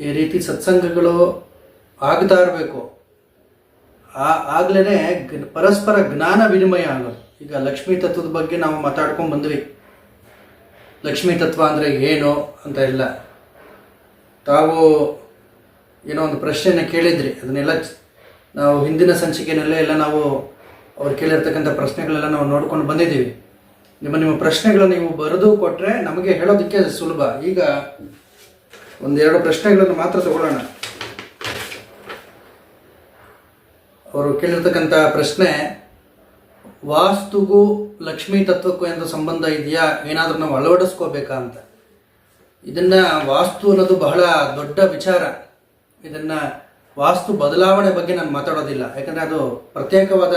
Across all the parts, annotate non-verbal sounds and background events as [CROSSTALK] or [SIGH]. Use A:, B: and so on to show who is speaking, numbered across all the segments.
A: ಈ ರೀತಿ ಸತ್ಸಂಗಗಳು ಆಗ್ತಾ ಇರಬೇಕು. ಆಗ್ಲೇ ಪರಸ್ಪರ ಜ್ಞಾನ ವಿನಿಮಯ ಆಗೋದು. ಈಗ ಲಕ್ಷ್ಮೀ ತತ್ವದ ಬಗ್ಗೆ ನಾವು ಮಾತಾಡ್ಕೊಂಡು ಬಂದ್ವಿ. ಲಕ್ಷ್ಮೀ ತತ್ವ ಅಂದರೆ ಏನು ಅಂತ ಎಲ್ಲ ತಾವು ಏನೋ ಒಂದು ಪ್ರಶ್ನೆಯನ್ನು ಕೇಳಿದ್ರಿ. ಅದನ್ನೆಲ್ಲ ನಾವು ಹಿಂದಿನ ಸಂಚಿಕೆನಲ್ಲೇ ಎಲ್ಲ ನಾವು ಅವ್ರು ಕೇಳಿರ್ತಕ್ಕಂಥ ಪ್ರಶ್ನೆಗಳೆಲ್ಲ ನಾವು ನೋಡ್ಕೊಂಡು ಬಂದಿದ್ದೀವಿ. ನಿಮ್ಮ ನಿಮ್ಮ ಪ್ರಶ್ನೆಗಳು ನೀವು ಬರೆದು ಕೊಟ್ಟರೆ ನಮಗೆ ಹೇಳೋದಕ್ಕೆ ಸುಲಭ. ಈಗ ಒಂದೆರಡು ಪ್ರಶ್ನೆಗಳನ್ನು ಮಾತ್ರ ತಗೊಳ್ಳೋಣ. ಅವರು ಕೇಳಿರ್ತಕ್ಕಂಥ ಪ್ರಶ್ನೆ, ವಾಸ್ತುಗೂ ಲಕ್ಷ್ಮೀ ತತ್ವಕ್ಕೂ ಅಂತ ಸಂಬಂಧ ಇದೆಯಾ? ಏನಾದರೂ ನಾವು ಅಳವಡಿಸ್ಕೋಬೇಕಾ ಅಂತ. ಇದನ್ನ ವಾಸ್ತು ಅನ್ನೋದು ಬಹಳ ದೊಡ್ಡ ವಿಚಾರ. ಇದನ್ನ ವಾಸ್ತು ಬದಲಾವಣೆ ಬಗ್ಗೆ ನಾನು ಮಾತಾಡೋದಿಲ್ಲ. ಯಾಕಂದ್ರೆ ಅದು ಪ್ರತ್ಯೇಕವಾದ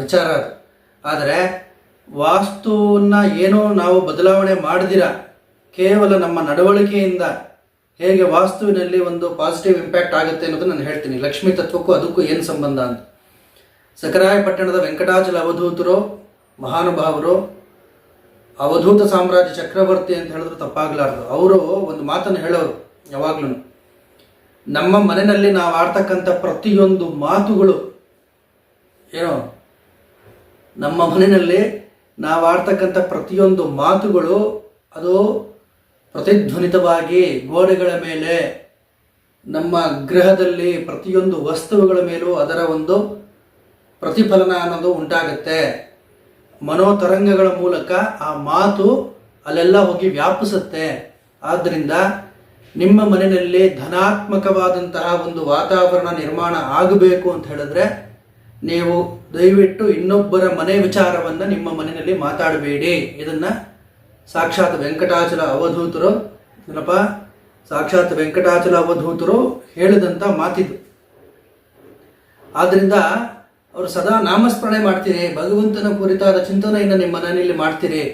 A: ವಿಚಾರ ಅದು. ಆದರೆ ವಾಸ್ತುವನ್ನ ಏನೋ ನಾವು ಬದಲಾವಣೆ ಮಾಡದಿರ? ಕೇವಲ ನಮ್ಮ ನಡವಳಿಕೆಯಿಂದ ಹೇಗೆ ವಾಸ್ತುವಿನಲ್ಲಿ ಒಂದು ಪಾಸಿಟಿವ್ ಇಂಪ್ಯಾಕ್ಟ್ ಆಗುತ್ತೆ ಅನ್ನೋದು ನಾನು ಹೇಳ್ತೀನಿ. ಲಕ್ಷ್ಮೀ ತತ್ವಕ್ಕೂ ಅದಕ್ಕೂ ಏನು ಸಂಬಂಧ ಅಂತ. ಸಕರಾಯಪಟ್ಟಣದ ವೆಂಕಟಾಚಲ ಅವಧೂತರು, ಮಹಾನುಭಾವರು, ಅವಧೂತ ಸಾಮ್ರಾಜ್ಯ ಚಕ್ರವರ್ತಿ ಅಂತ ಹೇಳಿದ್ರು ತಪ್ಪಾಗ್ಲಾರ್ದು. ಅವರು ಒಂದು ಮಾತನ್ನು ಹೇಳೋರು ಯಾವಾಗ್ಲೂ ನಮ್ಮ ಮನೆಯಲ್ಲಿ ನಾವು ಆಡ್ತಕ್ಕಂಥ ಪ್ರತಿಯೊಂದು ಮಾತುಗಳು ಏನೋ? ನಮ್ಮ ಮನೆಯಲ್ಲಿ ನಾವು ಆಡ್ತಕ್ಕಂಥ ಪ್ರತಿಯೊಂದು ಮಾತುಗಳು ಅದು ಪ್ರತಿಧ್ವನಿತವಾಗಿ ಗೋಡೆಗಳ ಮೇಲೆ, ನಮ್ಮ ಗೃಹದಲ್ಲಿ ಪ್ರತಿಯೊಂದು ವಸ್ತುಗಳ ಮೇಲೂ ಅದರ ಒಂದು ಪ್ರತಿಫಲನ ಅನ್ನೋದು ಉಂಟಾಗುತ್ತೆ. ಮನೋತರಂಗಗಳ ಮೂಲಕ ಆ ಮಾತು ಅಲ್ಲೆಲ್ಲ ಹೋಗಿ ವ್ಯಾಪಿಸುತ್ತೆ. ಆದ್ದರಿಂದ ನಿಮ್ಮ ಮನೆಯಲ್ಲಿ ಧನಾತ್ಮಕವಾದಂತಹ ಒಂದು ವಾತಾವರಣ ನಿರ್ಮಾಣ ಆಗಬೇಕು ಅಂತ ಹೇಳಿದ್ರೆ ನೀವು ದಯವಿಟ್ಟು ಇನ್ನೊಬ್ಬರ ಮನೆ ವಿಚಾರವನ್ನು ನಿಮ್ಮ ಮನೆಯಲ್ಲಿ ಮಾತಾಡಬೇಡಿ. ಇದನ್ನ ಸಾಕ್ಷಾತ್ ವೆಂಕಟಾಚಲ ಅವಧೂತರು, ಏನಪ್ಪ? ಸಾಕ್ಷಾತ್ ವೆಂಕಟಾಚಲ ಅವಧೂತರು ಹೇಳಿದಂಥ ಮಾತಿದು. ಆದ್ದರಿಂದ ಅವರು ಸದಾ ನಾಮಸ್ಮರಣೆ ಮಾಡ್ತೀರಿ, ಭಗವಂತನ ಕುರಿತಾದ ಚಿಂತನೆಯನ್ನು ನಿಮ್ಮ ಮನೆಯಲ್ಲಿ ಮಾಡ್ತೀರಿ.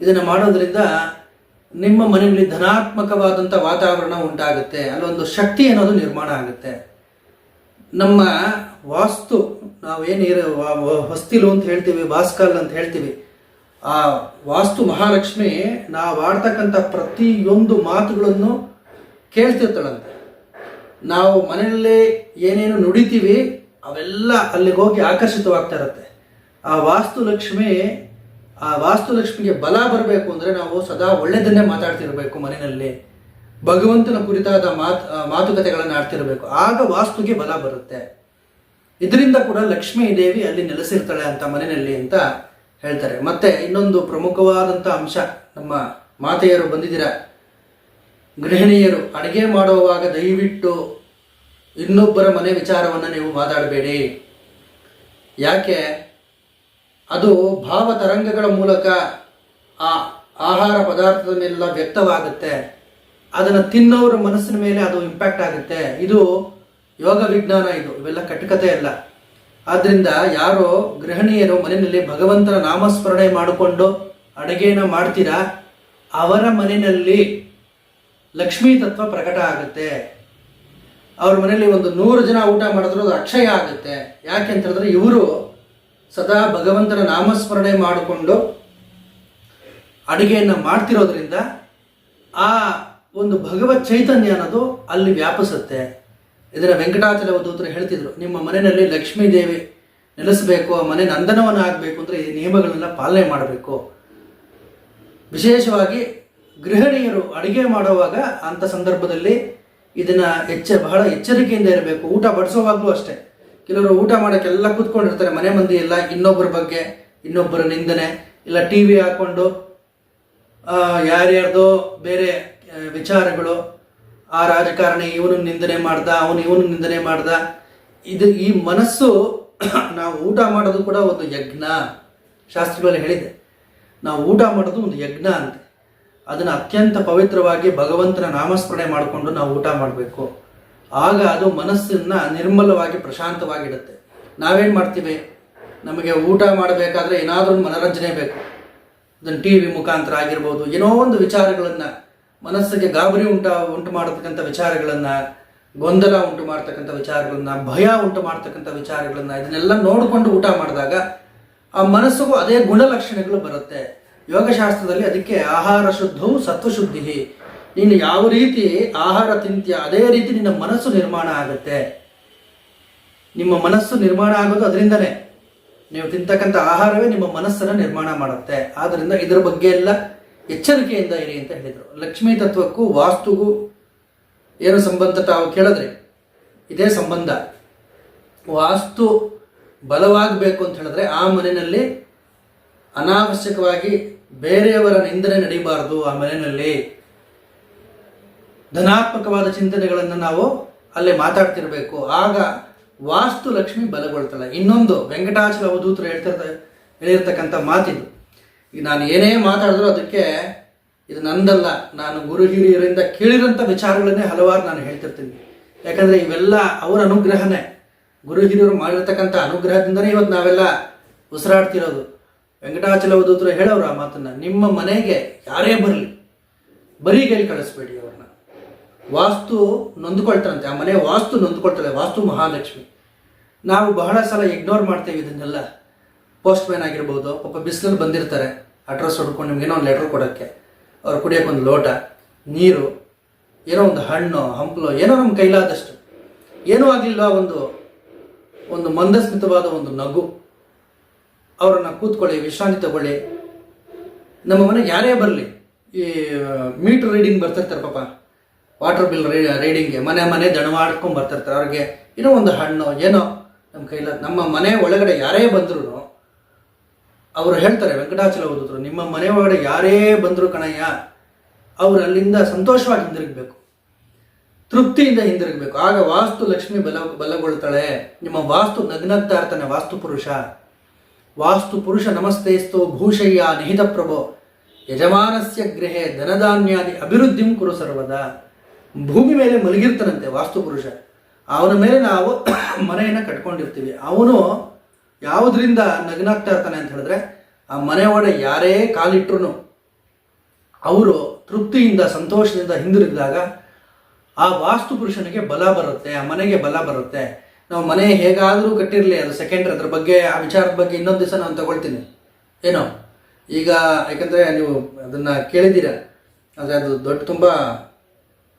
A: ಇದನ್ನು ಮಾಡೋದ್ರಿಂದ ನಿಮ್ಮ ಮನೆಯಲ್ಲಿ ಧನಾತ್ಮಕವಾದಂಥ ವಾತಾವರಣ ಉಂಟಾಗುತ್ತೆ, ಅಲ್ಲೊಂದು ಶಕ್ತಿ ಅನ್ನೋದು ನಿರ್ಮಾಣ ಆಗುತ್ತೆ. ನಮ್ಮ ವಾಸ್ತು ನಾವೇನು ಹೊಸ್ತಿಲು ಅಂತ ಹೇಳ್ತೀವಿ, ಭಾಸ್ಕಲ್ ಅಂತ ಹೇಳ್ತೀವಿ ಆ ವಾಸ್ತು ಮಹಾಲಕ್ಷ್ಮಿ ನಾವು ಆಡ್ತಕ್ಕಂಥ ಪ್ರತಿಯೊಂದು ಮಾತುಗಳನ್ನು ಕೇಳ್ತಿರ್ತಾಳಂತೆ. ನಾವು ಮನೆಯಲ್ಲೇ ಏನೇನು ನುಡಿತೀವಿ, ಅವೆಲ್ಲ ಅಲ್ಲಿಗೆ ಹೋಗಿ ಆಕರ್ಷಿತವಾಗ್ತಾ ಇರುತ್ತೆ ಆ ವಾಸ್ತು ಲಕ್ಷ್ಮಿ, ಆ ವಾಸ್ತುಲಕ್ಷ್ಮಿಗೆ ಬಲ ಬರಬೇಕು ಅಂದರೆ ನಾವು ಸದಾ ಒಳ್ಳೆಯದನ್ನೇ ಮಾತಾಡ್ತಿರಬೇಕು ಮನೆಯಲ್ಲಿ. ಭಗವಂತನ ಕುರಿತಾದ ಮಾತು ಮಾತುಕತೆಗಳನ್ನು ಆಡ್ತಿರಬೇಕು. ಆಗ ವಾಸ್ತುಗೆ ಬಲ ಬರುತ್ತೆ. ಇದರಿಂದ ಕೂಡ ಲಕ್ಷ್ಮೀ ದೇವಿ ಅಲ್ಲಿ ನೆಲೆಸಿರ್ತಾಳೆ ಅಂತ ಮನೆಯಲ್ಲಿ ಅಂತ ಹೇಳ್ತಾರೆ. ಮತ್ತೆ ಇನ್ನೊಂದು ಪ್ರಮುಖವಾದಂಥ ಅಂಶ, ನಮ್ಮ ಮಾತೆಯರು ಬಂದಿದ್ದೀರ. ಗೃಹಿಣಿಯರು, ಅಡುಗೆ ಮಾಡುವಾಗ ದಯವಿಟ್ಟು ಇನ್ನೊಬ್ಬರ ಮನೆ ವಿಚಾರವನ್ನು ನೀವು ಮಾತಾಡಬೇಡಿ. ಯಾಕೆ? ಅದು ಭಾವ ತರಂಗಗಳ ಮೂಲಕ ಆ ಆಹಾರ ಪದಾರ್ಥದ ಮೇಲೆಲ್ಲ ವ್ಯಕ್ತವಾಗುತ್ತೆ. ಅದನ್ನು ತಿನ್ನೋರ ಮನಸ್ಸಿನ ಮೇಲೆ ಅದು ಇಂಪ್ಯಾಕ್ಟ್ ಆಗುತ್ತೆ. ಇದು ಯೋಗ ವಿಜ್ಞಾನ ಇದು. ಇವೆಲ್ಲ ಕಟ್ಟುಕತೆ ಅಲ್ಲ. ಆದ್ರಿಂದ ಯಾರೋ ಗೃಹಿಣಿಯರು ಮನೆಯಲ್ಲಿ ಭಗವಂತನ ನಾಮಸ್ಮರಣೆ ಮಾಡಿಕೊಂಡು ಅಡುಗೆಯನ್ನು ಮಾಡ್ತೀರಾ? ಅವರ ಮನೆಯಲ್ಲಿ ಲಕ್ಷ್ಮೀ ತತ್ವ ಪ್ರಕಟ ಆಗುತ್ತೆ. ಅವ್ರ ಮನೆಯಲ್ಲಿ ಒಂದು ನೂರು ಜನ ಊಟ ಮಾಡಿದ್ರು ಅದು ಅಕ್ಷಯ ಆಗುತ್ತೆ. ಯಾಕೆ ಅಂತ ಹೇಳಿದ್ರೆ ಇವರು ಸದಾ ಭಗವಂತನ ನಾಮಸ್ಮರಣೆ ಮಾಡಿಕೊಂಡು ಅಡುಗೆಯನ್ನು ಮಾಡ್ತಿರೋದ್ರಿಂದ ಆ ಒಂದು ಭಗವತ್ ಚೈತನ್ಯ ಅನ್ನೋದು ಅಲ್ಲಿ ವ್ಯಾಪಿಸುತ್ತೆ. ಇದರ ವೆಂಕಟಾಚಲ ದೂತರು ಹೇಳ್ತಿದ್ರು, ನಿಮ್ಮ ಮನೆಯಲ್ಲಿ ಲಕ್ಷ್ಮೀ ದೇವಿ ನೆಲೆಸಬೇಕು, ಆ ಮನೆ ನಂದನವನ್ನು ಆಗಬೇಕು ಅಂದರೆ ಈ ನಿಯಮಗಳನ್ನೆಲ್ಲ ಪಾಲನೆ ಮಾಡಬೇಕು. ವಿಶೇಷವಾಗಿ ಗೃಹಿಣಿಯರು ಅಡುಗೆ ಮಾಡುವಾಗ ಅಂಥ ಸಂದರ್ಭದಲ್ಲಿ ಇದನ್ನು ಎಚ್ಚ, ಬಹಳ ಎಚ್ಚರಿಕೆಯಿಂದ ಇರಬೇಕು. ಊಟ ಬಡಿಸೋವಾಗಲೂ ಅಷ್ಟೇ. ಕೆಲವರು ಊಟ ಮಾಡೋಕ್ಕೆಲ್ಲ ಕೂತ್ಕೊಂಡಿರ್ತಾರೆ, ಮನೆ ಮಂದಿ ಎಲ್ಲ ಇನ್ನೊಬ್ಬರ ಬಗ್ಗೆ, ಇನ್ನೊಬ್ಬರ ನಿಂದನೆ, ಇಲ್ಲ ಟಿ ವಿ ಹಾಕ್ಕೊಂಡು ಯಾರ್ಯಾರ್ದೋ ಬೇರೆ ವಿಚಾರಗಳು ಆ ರಾಜಕಾರಣಿ ಇವನು ನಿಂದನೆ ಮಾಡ್ದ, ಅವನು ಇವನು ನಿಂದನೆ ಮಾಡ್ದ. ಇದು ಈ ಮನಸ್ಸು [CLEARS THROAT] ನಾವು ಊಟ ಮಾಡೋದು ಕೂಡ ಒಂದು ಯಜ್ಞ. ಶಾಸ್ತ್ರಗಳಲ್ಲಿ ಹೇಳಿದೆ. ನಾವು ಊಟ ಮಾಡೋದು ಒಂದು ಯಜ್ಞ ಅಂತೆ. ಅದನ್ನು ಅತ್ಯಂತ ಪವಿತ್ರವಾಗಿ ಭಗವಂತನ ನಾಮಸ್ಮರಣೆ ಮಾಡಿಕೊಂಡು ನಾವು ಊಟ ಮಾಡಬೇಕು. ಆಗ ಅದು ಮನಸ್ಸನ್ನ ನಿರ್ಮಲವಾಗಿ ಪ್ರಶಾಂತವಾಗಿಡುತ್ತೆ. ನಾವೇನು ಮಾಡ್ತೀವಿ? ನಮಗೆ ಊಟ ಮಾಡಬೇಕಾದ್ರೆ ಏನಾದರೂ ಮನರಂಜನೆ ಬೇಕು. ಅದನ್ನು ಟಿ ವಿ ಮುಖಾಂತರ ಆಗಿರ್ಬೋದು, ಏನೋ ಒಂದು ವಿಚಾರಗಳನ್ನು ಮನಸ್ಸಿಗೆ ಗಾಬರಿ ಉಂಟ, ಉಂಟು ಮಾಡತಕ್ಕಂಥ ವಿಚಾರಗಳನ್ನು, ಗೊಂದಲ ಉಂಟು ಮಾಡ್ತಕ್ಕಂಥ ವಿಚಾರಗಳನ್ನು, ಭಯ ಉಂಟು ಮಾಡ್ತಕ್ಕಂಥ ವಿಚಾರಗಳನ್ನು, ಇದನ್ನೆಲ್ಲ ನೋಡಿಕೊಂಡು ಊಟ ಮಾಡಿದಾಗ ಆ ಮನಸ್ಸಿಗೂ ಅದೇ ಗುಣಲಕ್ಷಣಗಳು ಬರುತ್ತೆ. ಯೋಗಶಾಸ್ತ್ರದಲ್ಲಿ ಅದಕ್ಕೆ ಆಹಾರ ಶುದ್ಧವು ಸತ್ವಶುದ್ಧಿ ನೀನು ಯಾವ ರೀತಿ ಆಹಾರ ತಿಂತೀಯ, ಅದೇ ರೀತಿ ನಿನ್ನ ಮನಸ್ಸು ನಿರ್ಮಾಣ ಆಗುತ್ತೆ. ನಿಮ್ಮ ಮನಸ್ಸು ನಿರ್ಮಾಣ ಆಗೋದು ಅದರಿಂದನೇ. ನೀವು ತಿಂತಕ್ಕಂಥ ಆಹಾರವೇ ನಿಮ್ಮ ಮನಸ್ಸನ್ನು ನಿರ್ಮಾಣ ಮಾಡುತ್ತೆ. ಆದ್ದರಿಂದ ಇದರ ಬಗ್ಗೆ ಎಲ್ಲ ಎಚ್ಚರಿಕೆಯಿಂದ ಇರಿ ಅಂತ ಹೇಳಿದರು. ಲಕ್ಷ್ಮೀ ತತ್ವಕ್ಕೂ ವಾಸ್ತುಗೂ ಏನು ಸಂಬಂಧ ತಾವು ಕೇಳಿದ್ರೆ? ಇದೇ ಸಂಬಂಧ. ವಾಸ್ತು ಬಲವಾಗಬೇಕು ಅಂತ ಹೇಳಿದ್ರೆ ಆ ಮನೆಯಲ್ಲಿ ಅನಾವಶ್ಯಕವಾಗಿ ಬೇರೆಯವರ ನಿಂದನೆ ನಡೀಬಾರದು ಆ ಮನೆಯಲ್ಲಿ. ಧನಾತ್ಮಕವಾದ ಚಿಂತನೆಗಳನ್ನು ನಾವು ಅಲ್ಲಿ ಮಾತಾಡ್ತಿರಬೇಕು. ಆಗ ವಾಸ್ತು ಲಕ್ಷ್ಮಿ ಬಲಗೊಳ್ತಾಳೆ ಇನ್ನೊಂದು ವೆಂಕಟಾಚಲ ಅವಧೂತರು ಹೇಳ್ತಿರ್ತ ಹೇಳಿರ್ತಕ್ಕಂಥ ಮಾತಿದು. ಈಗ ನಾನು ಏನೇ ಮಾತಾಡಿದ್ರು ಅದಕ್ಕೆ ಇದು ನಂದಲ್ಲ, ನಾನು ಗುರು ಹಿರಿಯರಿಂದ ಕೇಳಿರೋಂಥ ವಿಚಾರಗಳನ್ನೇ ಹಲವಾರು ನಾನು ಹೇಳ್ತಿರ್ತೀನಿ. ಯಾಕಂದರೆ ಇವೆಲ್ಲ ಅವರ ಅನುಗ್ರಹನೇ. ಗುರು ಹಿರಿಯರು ಮಾಡಿರ್ತಕ್ಕಂಥ ಅನುಗ್ರಹದಿಂದನೇ ಇವತ್ತು ನಾವೆಲ್ಲ ಉಸಿರಾಡ್ತಿರೋದು. ವೆಂಕಟಾಚಲ ಓದೋದ್ರು ಹೇಳೋರು ಆ ಮಾತನ್ನು, ನಿಮ್ಮ ಮನೆಗೆ ಯಾರೇ ಬರಲಿ, ಬರೀ ಕೇಳಿ ಕಳಿಸ್ಬೇಡಿ ಅವ್ರನ್ನ. ವಾಸ್ತು ನೊಂದ್ಕೊಳ್ತಾರಂತೆ ಆ ಮನೆ ವಾಸ್ತು ನೊಂದ್ಕೊಳ್ತಾಳೆ ವಾಸ್ತು ಮಹಾಲಕ್ಷ್ಮಿ. ನಾವು ಬಹಳ ಸಲ ಇಗ್ನೋರ್ ಮಾಡ್ತೇವೆ ಇದನ್ನೆಲ್ಲ. ಪೋಸ್ಟ್ ಮ್ಯಾನ್ ಆಗಿರ್ಬೋದು ಪಾಪ ಬಿಸಿಲಲ್ಲಿ ಬಂದಿರ್ತಾರೆ ಅಡ್ರೆಸ್ ಹೊಡ್ಕೊಂಡು ನಿಮ್ಗೆ ಏನೋ ಒಂದು ಲೆಟ್ರ್ ಕೊಡೋಕ್ಕೆ, ಅವ್ರು ಕುಡಿಯೋಕೆ ಒಂದು ಲೋಟ, ನೀರು, ಏನೋ ಒಂದು ಹಣ್ಣು, ಹಂಪಲು, ಏನೋ ನಮ್ಮ ಕೈಲಾದಷ್ಟು. ಏನೂ ಆಗಲಿಲ್ಲ ಒಂದು ಒಂದು ಮಂದಸ್ಮಿತವಾದ ಒಂದು ನಗು? ಅವರನ್ನು ಕೂತ್ಕೊಳ್ಳಿ, ವಿಶ್ರಾಂತಿ ತಗೊಳ್ಳಿ. ನಮ್ಮ ಮನೆಗೆ ಯಾರೇ ಬರಲಿ, ಈ ಮೀಟರ್ ರೀಡಿಂಗ್ ಬರ್ತಿರ್ತಾರೆ ಪಾಪ. ವಾಟರ್ ಬಿಲ್ ರೀಡಿಂಗ್ಗೆ ಮನೆ ಮನೆ ದಣವಾಡ್ಕೊಂಡು ಬರ್ತಿರ್ತಾರೆ. ಅವ್ರಿಗೆ ಏನೋ ಒಂದು ಹಣ್ಣು, ಏನೋ ನಮ್ಮ ಕೈಲ, ನಮ್ಮ ಮನೆ ಒಳಗಡೆ ಯಾರೇ ಬಂದ್ರು ಅವರು ಹೇಳ್ತಾರೆ, ವೆಂಕಟಾಚಲ ಓದಿದ್ರು ನಿಮ್ಮ ಮನೆ ಒಳಗಡೆ ಯಾರೇ ಬಂದರು ಕಣಯ್ಯ, ಅವರು ಅಲ್ಲಿಂದ ಸಂತೋಷವಾಗಿ ಹಿಂದಿರುಗಬೇಕು. ತೃಪ್ತಿಯಿಂದ ಹಿಂದಿರುಗಬೇಕು. ಆಗ ವಾಸ್ತು ಲಕ್ಷ್ಮಿ ಬಲ, ಬಲಗೊಳ್ತಾಳೆ. ನಿಮ್ಮ ವಾಸ್ತು ನಗ್ನಗ್ತಾ ಇರ್ತಾನೆ ವಾಸ್ತು ಪುರುಷ. ವಾಸ್ತು ಪುರುಷ ನಮಸ್ತೇಸ್ತು ಭೂಷಯ್ಯ ನಿಹಿತ ಪ್ರಭೋ. ಯಜಮಾನಸ್ಯ ಗೃಹೆ ಧನಧಾನ್ಯಾದಿ ಅಭಿವೃದ್ಧಿಂ ಕುರು ಸರ್ವದ. ಭೂಮಿ ಮೇಲೆ ಮಲಗಿರ್ತಾನಂತೆ ವಾಸ್ತು ಪುರುಷ. ಅವನ ಮೇಲೆ ನಾವು ಮನೆಯನ್ನು ಕಟ್ಕೊಂಡಿರ್ತೀವಿ. ಅವನು ಯಾವುದರಿಂದ ನಗ್ನಾಗ್ತಾ ಇರ್ತಾನೆ ಅಂತ ಹೇಳಿದ್ರೆ, ಆ ಮನೆ ಒಳಗೆ ಯಾರೇ ಕಾಲಿಟ್ರು ಅವರು ತೃಪ್ತಿಯಿಂದ, ಸಂತೋಷದಿಂದ ಹಿಂದಿರುಗಿದಾಗ ಆ ವಾಸ್ತು ಪುರುಷನಿಗೆ ಬಲ ಬರುತ್ತೆ, ಆ ಮನೆಗೆ ಬಲ ಬರುತ್ತೆ. ನಾವು ಮನೆ ಹೇಗಾದರೂ ಕಟ್ಟಿರಲಿ, ಅದು ಸೆಕೆಂಡ್ರಿ ಅದ್ರ ಬಗ್ಗೆ, ಆ ವಿಚಾರದ ಬಗ್ಗೆ ಇನ್ನೊಂದು ದಿವಸ ನಾನು ತಗೊಳ್ತೀನಿ. ಏನೋ? ಈಗ ಯಾಕಂದರೆ ನೀವು ಅದನ್ನು ಕೇಳಿದ್ದೀರ? ಆದರೆ ಅದು ದೊಡ್ಡ ತುಂಬ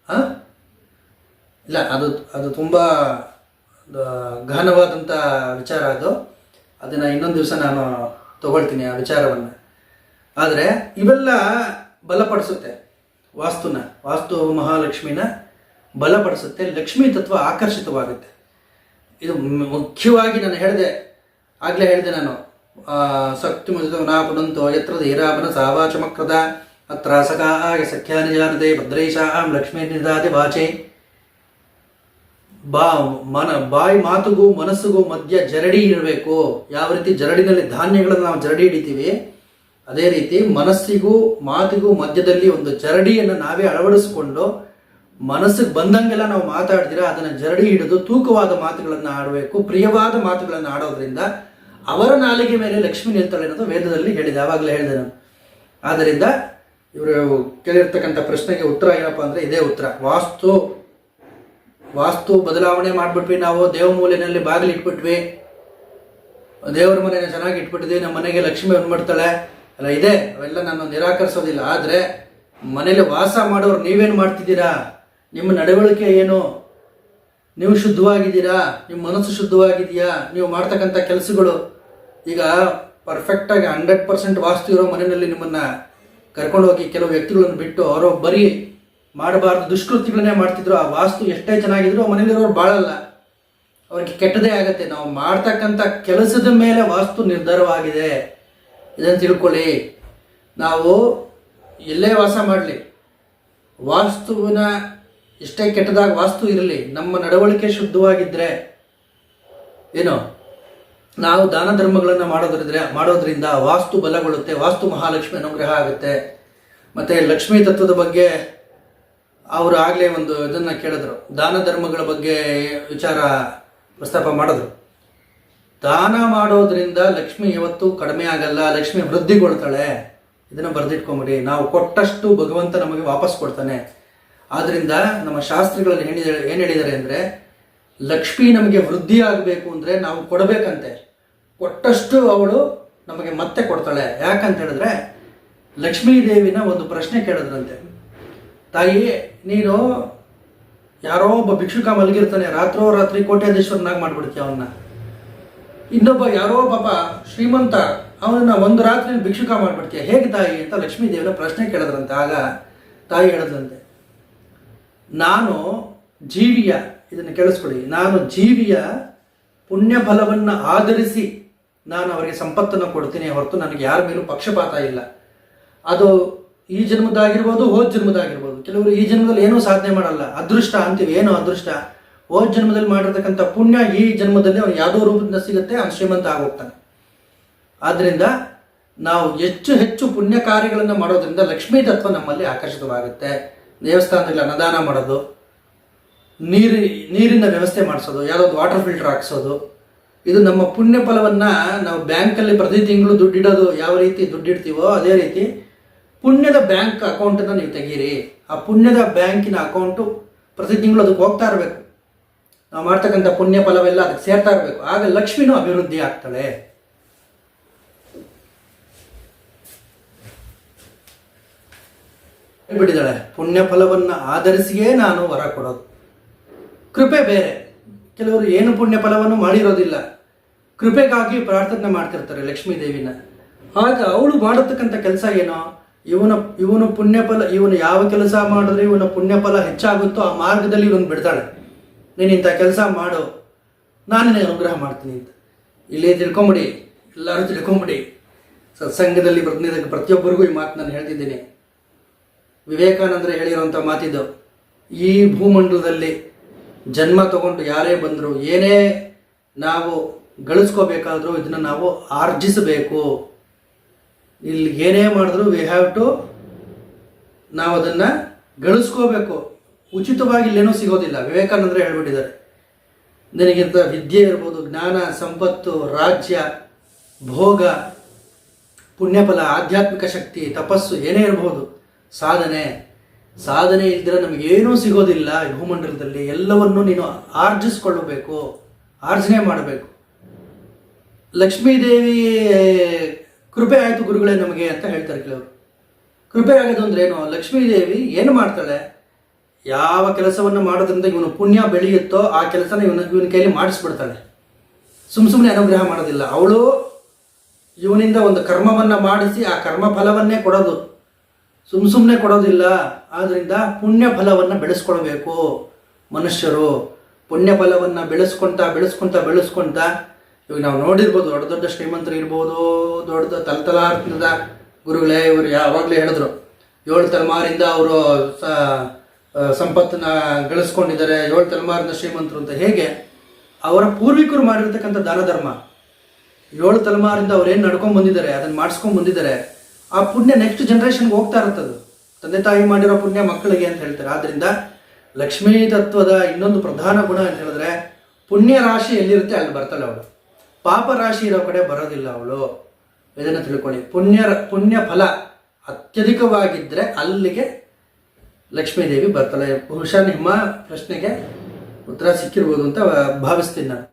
A: ಹಾಂ ಇಲ್ಲ, ಅದು ಅದು ತುಂಬ ಗಹನವಾದಂಥ ವಿಚಾರ ಅದು. ಅದನ್ನು ಇನ್ನೊಂದು ದಿವಸ ನಾನು ತಗೊಳ್ತೀನಿ ಆ ವಿಚಾರವನ್ನು. ಆದರೆ ಇವೆಲ್ಲ ಬಲಪಡಿಸುತ್ತೆ. ವಾಸ್ತುನ, ವಾಸ್ತು ಮಹಾಲಕ್ಷ್ಮಿನ ಬಲಪಡಿಸುತ್ತೆ, ಲಕ್ಷ್ಮೀ ತತ್ವ ಆಕರ್ಷಿತವಾಗುತ್ತೆ. ಇದು ಮುಖ್ಯವಾಗಿ ನಾನು ಹೇಳಿದೆ, ಆಗಲೇ ಹೇಳಿದೆ ನಾನು. ಸಕ್ತಿ ಮುದಿತವನ ಪುನಂತೋ ಯತ್ರ ಧೀರಾಮನ ಸಾವಾಚಮಕ್ರದ ಅತ್ರ ಸಖಾ ಸಖ್ಯಾನಿ ಜಾನತೆ ಭದ್ರೈಷಾಂ ಲಕ್ಷ್ಮೀ ನಿಧಾದೆ ವಾಚೆ. ಬಾ, ಮನ, ಬಾಯಿ ಮಾತುಗೂ ಮನಸ್ಸಿಗೂ ಮಧ್ಯ ಜರಡಿ ಇರಬೇಕು. ಯಾವ ರೀತಿ ಜರಡಿನಲ್ಲಿ ಧಾನ್ಯಗಳನ್ನು ನಾವು ಜರಡಿ ಹಿಡಿತೀವಿ? ಅದೇ ರೀತಿ ಮನಸ್ಸಿಗೂ ಮಾತಿಗೂ ಮಧ್ಯದಲ್ಲಿ ಒಂದು ಜರಡಿಯನ್ನು ನಾವೇ ಅಳವಡಿಸಿಕೊಂಡು ಮನಸ್ಸಿಗೆ ಬಂದಂಗೆಲ್ಲ ನಾವು ಮಾತಾಡ್ತೀರಾ? ಅದನ್ನು ಜರಡಿ ಹಿಡಿದು ತೂಕವಾದ ಮಾತುಗಳನ್ನು ಆಡಬೇಕು, ಪ್ರಿಯವಾದ ಮಾತುಗಳನ್ನು ಆಡೋದ್ರಿಂದ ಅವರ ನಾಲಿಗೆ ಮೇಲೆ ಲಕ್ಷ್ಮಿ ನಿಲ್ತಾಳೆ ಅನ್ನೋದು ವೇದದಲ್ಲಿ ಹೇಳಿದೆ, ಆವಾಗಲೇ ಹೇಳಿದೆ ನಾನು. ಆದ್ದರಿಂದ ಇವರು ಕೇಳಿರ್ತಕ್ಕಂಥ ಪ್ರಶ್ನೆಗೆ ಉತ್ತರ ಏನಪ್ಪ ಅಂದರೆ ಇದೇ ಉತ್ತರ. ವಾಸ್ತು ವಾಸ್ತು ಬದಲಾವಣೆ ಮಾಡಿಬಿಟ್ವಿ ನಾವು ದೇವಮೂಲೆಯಲ್ಲಿ ಬಾಗಿಲು ಇಟ್ಬಿಟ್ವಿ. ದೇವರ ಮನೆನ ಚೆನ್ನಾಗಿ ಇಟ್ಬಿಟ್ಟಿದ್ವಿ, ನಮ್ಮ ಮನೆಗೆ ಲಕ್ಷ್ಮಿ ಬಂದ್ಬಿಡ್ತಾಳೆ ಅಲ್ಲ, ಇದೆ, ಅವೆಲ್ಲ ನಾನು ನಿರಾಕರಿಸೋದಿಲ್ಲ, ಆದರೆ ಮನೇಲಿ ವಾಸ ಮಾಡೋರು ನೀವೇನು ಮಾಡ್ತಿದ್ದೀರಾ? ನಿಮ್ಮ ನಡವಳಿಕೆ ಏನು? ನೀವು ಶುದ್ಧವಾಗಿದ್ದೀರಾ? ನಿಮ್ಮ ಮನಸ್ಸು ಶುದ್ಧವಾಗಿದೆಯಾ? ನೀವು ಮಾಡ್ತಕ್ಕಂಥ ಕೆಲಸಗಳು, ಈಗ ಪರ್ಫೆಕ್ಟಾಗಿ ಹಂಡ್ರೆಡ್ ಪರ್ಸೆಂಟ್ ವಾಸ್ತು ಇರೋ ಮನೆಯಲ್ಲಿ ನಿಮ್ಮನ್ನು ಕರ್ಕೊಂಡು ಹೋಗಿ ಕೆಲವು ವ್ಯಕ್ತಿಗಳನ್ನು ಬಿಟ್ಟು, ಅವರು ಬರೀ ಮಾಡಬಾರ್ದು ದುಷ್ಕೃತಿಗಳನ್ನೇ ಮಾಡ್ತಿದ್ರು, ಆ ವಾಸ್ತು ಎಷ್ಟೇ ಚೆನ್ನಾಗಿದ್ರು ಮನೇಲಿರೋರು ಬಾಳಲ್ಲ. ಅವ್ರಿಗೆ ಕೆಟ್ಟದೇ ಆಗತ್ತೆ. ನಾವು ಮಾಡ್ತಕ್ಕಂಥ ಕೆಲಸದ ಮೇಲೆ ವಾಸ್ತು ನಿರ್ಧಾರವಾಗಿದೆ. ಇದನ್ನು ತಿಳ್ಕೊಳ್ಳಿ. ನಾವು ಎಲ್ಲೇ ವಾಸ ಮಾಡಲಿ. ವಾಸ್ತುವಿನ ಎಷ್ಟೇ ಕೆಟ್ಟದಾಗ ವಾಸ್ತು ಇರಲಿ, ನಮ್ಮ ನಡವಳಿಕೆ ಶುದ್ಧವಾಗಿದ್ದರೆ ಏನು? ನಾವು ದಾನ ಧರ್ಮಗಳನ್ನು ಮಾಡೋದ್ರಿಂದ ಮಾಡೋದ್ರಿಂದ ವಾಸ್ತು ಬಲಗೊಳ್ಳುತ್ತೆ, ವಾಸ್ತು ಮಹಾಲಕ್ಷ್ಮಿ ಅನುಗ್ರಹ ಆಗುತ್ತೆ. ಮತ್ತು ಲಕ್ಷ್ಮೀ ತತ್ವದ ಬಗ್ಗೆ ಅವರು ಆಗಲೇ ಒಂದು ಇದನ್ನು ಕೇಳಿದ್ರು. ದಾನ ಧರ್ಮಗಳ ಬಗ್ಗೆ ವಿಚಾರ ಪ್ರಸ್ತಾಪ ಮಾಡಿದ್ರು. ದಾನ ಮಾಡೋದ್ರಿಂದ ಲಕ್ಷ್ಮಿ ಯಾವತ್ತೂ ಕಡಿಮೆ ಆಗಲ್ಲ, ಲಕ್ಷ್ಮಿ ವೃದ್ಧಿಗೊಳ್ತಾಳೆ. ಇದನ್ನು ಬರೆದಿಟ್ಕೊಂಬಿಡಿ. ನಾವು ಕೊಟ್ಟಷ್ಟು ಭಗವಂತ ನಮಗೆ ವಾಪಸ್ ಕೊಡ್ತಾನೆ. ಆದ್ದರಿಂದ ನಮ್ಮ ಶಾಸ್ತ್ರಗಳಲ್ಲಿ ಹೇಳಿದ, ಏನು ಹೇಳಿದ್ದಾರೆ ಅಂದರೆ, ಲಕ್ಷ್ಮಿ ನಮಗೆ ವೃದ್ಧಿ ಆಗಬೇಕು ಅಂದರೆ ನಾವು ಕೊಡಬೇಕಂತೆ. ಕೊಟ್ಟಷ್ಟು ಅವಳು ನಮಗೆ ಮತ್ತೆ ಕೊಡ್ತಾಳೆ. ಯಾಕಂತ ಹೇಳಿದ್ರೆ ಲಕ್ಷ್ಮೀ ದೇವಿನ ಒಂದು ಪ್ರಶ್ನೆ ಕೇಳಿದ್ರಂತೆ. ತಾಯಿ ನೀನು ಯಾರೋ ಒಬ್ಬ ಭಿಕ್ಷುಕ ಮಲಗಿರ್ತಾನೆ, ರಾತ್ರೋ ರಾತ್ರಿ ಕೋಟ್ಯಾಧೀಶ್ವರನಾಗಿ ಮಾಡ್ಬಿಡ್ತೀಯ ಅವನ್ನ ಇನ್ನೊಬ್ಬ ಯಾರೋ ಪಾಪ ಶ್ರೀಮಂತ, ಅವನನ್ನ ಒಂದು ರಾತ್ರಿ ಭಿಕ್ಷುಕ ಮಾಡ್ಬಿಡ್ತೀಯ. ಹೇಗೆ ತಾಯಿ ಅಂತ ಲಕ್ಷ್ಮೀ ದೇವನ ಪ್ರಶ್ನೆ ಕೇಳಿದ್ರಂತೆ. ಆಗ ತಾಯಿ ಹೇಳಿದ್ರಂತೆ, ನಾನು ಜೀವಿಯ, ಇದನ್ನು ಕೇಳಿಸ್ಕೊಳ್ಳಿ. ನಾನು ಜೀವಿಯ ಪುಣ್ಯ ಫಲವನ್ನು ಆಧರಿಸಿ ನಾನು ಅವರಿಗೆ ಸಂಪತ್ತನ್ನು ಕೊಡ್ತೀನಿ. ಹೊರತು ನನಗೆ ಯಾರ ಮೇಲೂ ಪಕ್ಷಪಾತ ಇಲ್ಲ. ಅದು ಈ ಜನ್ಮದಾಗಿರ್ಬೋದು ಹೋದ ಜನ್ಮದಾಗಿರ್ಬೋದು ಕೆಲವರು ಈ ಜನ್ಮದಲ್ಲಿ ಏನೂ ಸಾಧನೆ ಮಾಡಲ್ಲ. ಅದೃಷ್ಟ ಅಂತೀವಿ. ಏನು ಅದೃಷ್ಟ? ಓ ಜನ್ಮದಲ್ಲಿ ಮಾಡಿರ್ತಕ್ಕಂಥ ಪುಣ್ಯ ಈ ಜನ್ಮದಲ್ಲಿ ಅವನು ಯಾವುದೋ ರೂಪದಿಂದ ಸಿಗುತ್ತೆ, ಅವನು ಶ್ರೀಮಂತ ಆಗೋಗ್ತಾನೆ. ಆದ್ದರಿಂದ ನಾವು ಹೆಚ್ಚು ಹೆಚ್ಚು ಪುಣ್ಯ ಕಾರ್ಯಗಳನ್ನು ಮಾಡೋದ್ರಿಂದ ಲಕ್ಷ್ಮೀ ತತ್ವ ನಮ್ಮಲ್ಲಿ ಆಕರ್ಷಿತವಾಗುತ್ತೆ. ದೇವಸ್ಥಾನದಲ್ಲಿ ಅನ್ನದಾನ ಮಾಡೋದು, ನೀರು, ನೀರಿನ ವ್ಯವಸ್ಥೆ ಮಾಡಿಸೋದು, ಯಾವುದಾದ್ರು ವಾಟರ್ ಫಿಲ್ಟರ್ ಹಾಕ್ಸೋದು. ಇದು ನಮ್ಮ ಪುಣ್ಯ ಫಲವನ್ನು ನಾವು ಬ್ಯಾಂಕಲ್ಲಿ ಪ್ರತಿ ತಿಂಗಳು ದುಡ್ಡಿಡೋದು ಯಾವ ರೀತಿ ದುಡ್ಡಿಡ್ತೀವೋ ಅದೇ ರೀತಿ ಪುಣ್ಯದ ಬ್ಯಾಂಕ್ ಅಕೌಂಟನ್ನು ನೀವು ತೆಗೀರಿ. ಆ ಪುಣ್ಯದ ಬ್ಯಾಂಕಿನ ಅಕೌಂಟು ಪ್ರತಿ ತಿಂಗಳು ಅದಕ್ಕೆ ಹೋಗ್ತಾ ಇರಬೇಕು. ನಾವು ಮಾಡ್ತಕ್ಕಂಥ ಪುಣ್ಯ ಫಲವೆಲ್ಲ ಅದಕ್ಕೆ ಸೇರ್ತಾ ಇರಬೇಕು. ಆಗ ಲಕ್ಷ್ಮಿನೂ ಅಭಿವೃದ್ಧಿ ಆಗ್ತಾಳೆ. ಹೇಳ್ಬಿಟ್ಟಿದ್ದಾಳೆ, ಪುಣ್ಯ ಫಲವನ್ನು ಆಧರಿಸಿಯೇ ನಾನು ವರ ಕೊಡೋದು. ಕೃಪೆ ಬೇರೆ. ಕೆಲವರು ಏನು ಪುಣ್ಯ ಫಲವನ್ನು ಮಾಡಿರೋದಿಲ್ಲ. ಕೃಪೆಗಾಗಿ ಪ್ರಾರ್ಥನೆ ಮಾಡ್ತಿರ್ತಾರೆ ಲಕ್ಷ್ಮೀ ದೇವಿನ ಆಗ ಅವಳು ಮಾಡತಕ್ಕಂಥ ಕೆಲಸ ಏನೋ? ಇವನ, ಇವನು ಪುಣ್ಯಫಲ, ಇವನು ಯಾವ ಕೆಲಸ ಮಾಡಿದ್ರೆ ಇವನ ಪುಣ್ಯಫಲ ಹೆಚ್ಚಾಗುತ್ತೋ ಆ ಮಾರ್ಗದಲ್ಲಿ ಇವನು ಬಿಡ್ತಾಳೆ. ನೀನು ಇಂಥ ಕೆಲಸ ಮಾಡು, ನಾನು ಅನುಗ್ರಹ ಮಾಡ್ತೀನಿ ಅಂತ. ಇಲ್ಲೇ ತಿಳ್ಕೊಂಬಿಡಿ, ಎಲ್ಲರೂ ತಿಳ್ಕೊಂಬಿಡಿ. ಸತ್ಸಂಗದಲ್ಲಿ ಪ್ರತಿನಿಧಿಕ ಪ್ರತಿಯೊಬ್ಬರಿಗೂ ಈ ಮಾತು ನಾನು ಹೇಳ್ತಿದ್ದೀನಿ. ವಿವೇಕಾನಂದರು ಹೇಳಿರುವಂಥ ಮಾತಿದ್ದು ಈ ಭೂಮಂಡಲದಲ್ಲಿ ಜನ್ಮ ತಗೊಂಡು ಯಾರೇ ಬಂದರೂ ಏನೇ ನಾವು ಗಳಿಸ್ಕೋಬೇಕಾದ್ರೂ ಇದನ್ನು ನಾವು ಆರ್ಜಿಸಬೇಕು. ಇಲ್ಲಿ ಏನೇ ಮಾಡಿದ್ರು ವಿ ಹ್ಯಾವ್ ಟು ನಾವು ಅದನ್ನು ಗಳಿಸ್ಕೋಬೇಕು. ಉಚಿತವಾಗಿ ಇಲ್ಲೇನೂ ಸಿಗೋದಿಲ್ಲ. ವಿವೇಕಾನಂದರು ಹೇಳ್ಬಿಟ್ಟಿದ್ದಾರೆ. ನಿನಗಿಂತ ವಿದ್ಯೆ ಇರ್ಬೋದು, ಜ್ಞಾನ, ಸಂಪತ್ತು, ರಾಜ್ಯ, ಭೋಗ, ಪುಣ್ಯಫಲ, ಆಧ್ಯಾತ್ಮಿಕ ಶಕ್ತಿ, ತಪಸ್ಸು ಏನೇ ಇರಬಹುದು ಸಾಧನೆ. ಸಾಧನೆ ಇಲ್ದಿರ ನಮಗೇನೂ ಸಿಗೋದಿಲ್ಲ ಭೂಮಂಡಲದಲ್ಲಿ. ಎಲ್ಲವನ್ನೂ ನೀನು ಆರ್ಜಿಸ್ಕೊಳ್ಳಬೇಕು, ಆರ್ಜನೆ ಮಾಡಬೇಕು. ಲಕ್ಷ್ಮೀದೇವಿ ಕೃಪೆ ಆಯಿತು ಗುರುಗಳೇ ನಮಗೆ ಅಂತ ಹೇಳ್ತಾರೆ ಕೆಲವರು. ಕೃಪೆ ಆಗೋದು ಅಂದ್ರೆ ಏನು? ಲಕ್ಷ್ಮೀದೇವಿ ಏನು ಮಾಡ್ತಾಳೆ? ಯಾವ ಕೆಲಸವನ್ನು ಮಾಡೋದ್ರಿಂದ ಇವನು ಪುಣ್ಯ ಬೆಳೆಯುತ್ತೋ ಆ ಕೆಲಸನ ಇವನ ಇವನ ಕೈಲಿ ಮಾಡಿಸ್ಬಿಡ್ತಾಳೆ. ಸುಮ್ ಸುಮ್ಮನೆ ಅನುಗ್ರಹ ಮಾಡೋದಿಲ್ಲ. ಅವಳು ಇವನಿಂದ ಒಂದು ಕರ್ಮವನ್ನ ಮಾಡಿಸಿ ಆ ಕರ್ಮ ಫಲವನ್ನೇ ಕೊಡೋದು. ಸುಮ್ ಸುಮ್ಮನೆ ಕೊಡೋದಿಲ್ಲ. ಆದ್ದರಿಂದ ಪುಣ್ಯ ಫಲವನ್ನು ಬೆಳೆಸ್ಕೊಳ್ಬೇಕು ಮನುಷ್ಯರು. ಪುಣ್ಯ ಫಲವನ್ನು ಬೆಳೆಸ್ಕೊಳ್ತಾ ಬೆಳೆಸ್ಕೊಳ್ತಾ ಬೆಳೆಸ್ಕೊಂತ ಇವಾಗ ನಾವು ನೋಡಿರ್ಬೋದು ದೊಡ್ಡ ದೊಡ್ಡ ಶ್ರೀಮಂತರು ಇರ್ಬೋದು, ದೊಡ್ಡ ತಲತಲಾರ್ಥದ ಗುರುಗಳೇ ಇವರು ಯಾವಾಗಲೇ ಹೇಳಿದ್ರು. ಏಳು ತಲೆಮಾರಿಂದ ಅವರು ಸಂಪತ್ತನ್ನ ಗಳಿಸ್ಕೊಂಡಿದ್ದಾರೆ. ಏಳು ತಲೆಮಾರಿಂದ ಶ್ರೀಮಂತರು ಅಂತ ಹೇಗೆ? ಅವರ ಪೂರ್ವಿಕರು ಮಾಡಿರ್ತಕ್ಕಂಥ ದಾನ ಧರ್ಮ. ಏಳು ತಲೆಮಾರಿಂದ ಅವ್ರು ಏನು ನಡ್ಕೊಂಡ್ ಬಂದಿದ್ದಾರೆ, ಅದನ್ನ ಮಾಡಿಸ್ಕೊಂಡ್ ಬಂದಿದ್ದಾರೆ. ಆ ಪುಣ್ಯ ನೆಕ್ಸ್ಟ್ ಜನ್ರೇಷನ್ಗೆ ಹೋಗ್ತಾ ಇರುತ್ತದು. ತಂದೆ ತಾಯಿ ಮಾಡಿರೋ ಪುಣ್ಯ ಮಕ್ಕಳಿಗೆ ಅಂತ ಹೇಳ್ತಾರೆ. ಆದ್ರಿಂದ ಲಕ್ಷ್ಮೀ ತತ್ವದ ಇನ್ನೊಂದು ಪ್ರಧಾನ ಗುಣ ಅಂತ ಹೇಳಿದ್ರೆ ಪುಣ್ಯ ರಾಶಿ ಎಲ್ಲಿರುತ್ತೆ ಅಲ್ಲಿ ಬರ್ತಾಳೆ ಅವಳು. ಪಾಪ ರಾಶಿ ಇರೋ ಕಡೆ ಬರೋದಿಲ್ಲ ಅವಳು. ಇದನ್ನು ತಿಳ್ಕೊಳ್ಳಿ. ಪುಣ್ಯ ಪುಣ್ಯ ಫಲ ಅತ್ಯಧಿಕವಾಗಿದ್ದರೆ ಅಲ್ಲಿಗೆ ಲಕ್ಷ್ಮೀದೇವಿ ಬರ್ತಾಳೆ. ಬಹುಶಃ ನಿಮ್ಮ ಪ್ರಶ್ನೆಗೆ ಉತ್ತರ ಸಿಕ್ಕಿರ್ಬೋದು ಅಂತ ಭಾವಿಸ್ತೀನಿ ನಾನು.